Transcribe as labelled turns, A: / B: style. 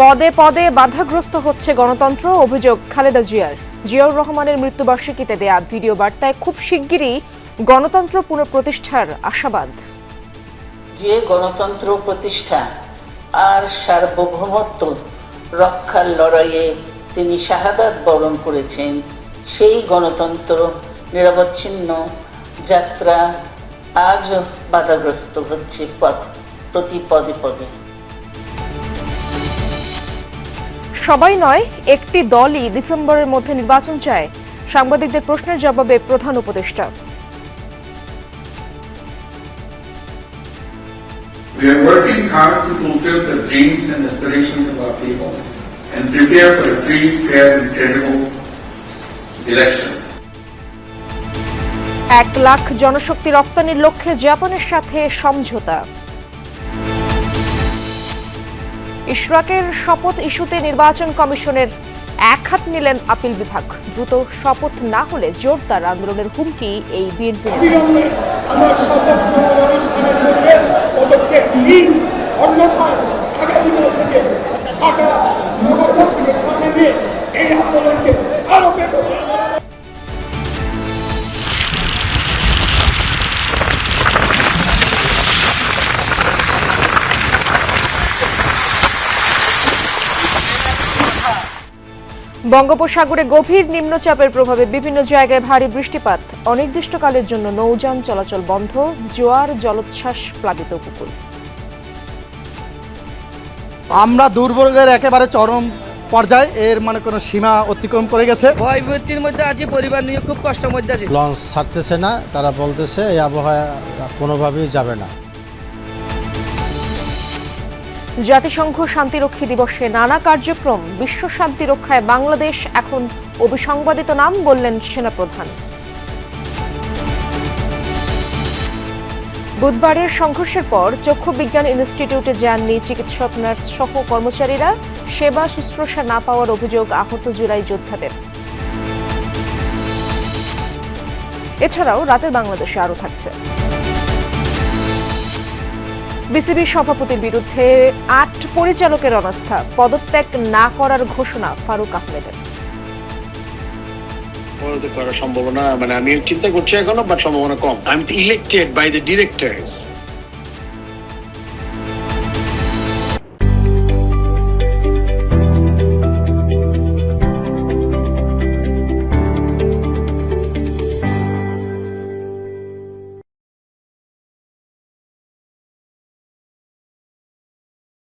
A: পদে পদে বাধাগ্রস্ত হচ্ছে গণতন্ত্র, অভিযোগ খালেদা জিয়ার। জিয়াউর রহমানের মৃত্যুবার্ষিকীতে দেয়া ভিডিও বার্তায় খুব শিগগিরই গণতন্ত্র পুনঃপ্রতিষ্ঠার আশাবাদ।
B: যে গণতন্ত্র প্রতিষ্ঠা আর সার্বভৌমত্ব রক্ষার লড়াইয়ে তিনি শাহাদাত বরণ করেছেন, সেই গণতন্ত্র নিরবচ্ছিন্ন যাত্রা আজও বাধাগ্রস্ত হচ্ছে পথ প্রতি পদে পদে।
A: সবাই নয় একটি দলই ডিসেম্বরের মধ্যে নির্বাচন চায় সাংবাদিকদের প্রশ্নের জবাবে প্রধান উপদেষ্টা
C: We are working hard to fulfill the dreams and aspirations of our people and prepare for a free, fair and credible election.
A: এক লাখ জনশক্তি রপ্তানির লক্ষ্যে জাপানের সাথে সমঝোতা ইশরাকের শপথ ইস্যুতে নির্বাচন কমিশনের এক হাত নিলেন আপিল বিভাগ। দ্রুত শপথ না হলে জোরদার আন্দোলনের হুমকি এই বিএনপি বঙ্গোপসাগরে গভীর নিম্নচাপের প্রভাবে বিভিন্ন জায়গায় ভারী বৃষ্টিপাত। অনির্দিষ্টকালের জন্য নৌযান চলাচল বন্ধ জোয়ার জলোচ্ছ্বাস প্লাবিত উপকূল।
D: আমরা দুর্ভোগের একেবারে চরম পর্যায়ে এর মানে কোনো সীমা অতিক্রম করে গেছে।
E: ভয়ভীতির মধ্যে আছি পরিবার নিয়ে খুব কষ্টের মধ্যে আছি।
F: লঞ্চ ছাড়তেছে না তারা বলতেছে এই আবহাওয়া কোনোভাবেই যাবে না।
A: জাতিসংঘ শান্তিরক্ষী দিবসে নানা কার্যক্রম, বিশ্ব শান্তি রক্ষায় বাংলাদেশ এখন অবিসংবাদিত নাম বললেন সেনাপ্রধান। বুধবারের সংঘর্ষের পর চক্ষু বিজ্ঞান ইনস্টিটিউটে যাননি চিকিৎসক, নার্স সহ কর্মচারীরা। সেবা শুশ্রূষা না পাওয়ার অভিযোগ আহত জুলাই যোদ্ধাদের। এছাড়াও রাতের বাংলাদেশে আরও থাকছে। বিসিবি সভাপতির বিরুদ্ধে আট পরিচালকের অবস্থা পদত্যাগ না করার ঘোষণা ফারুক আহমেদের।
G: করার সম্ভাবনা মানে আমি চিন্তা করছি এখনও বাট সম্ভাবনা কম। I am elected by the directors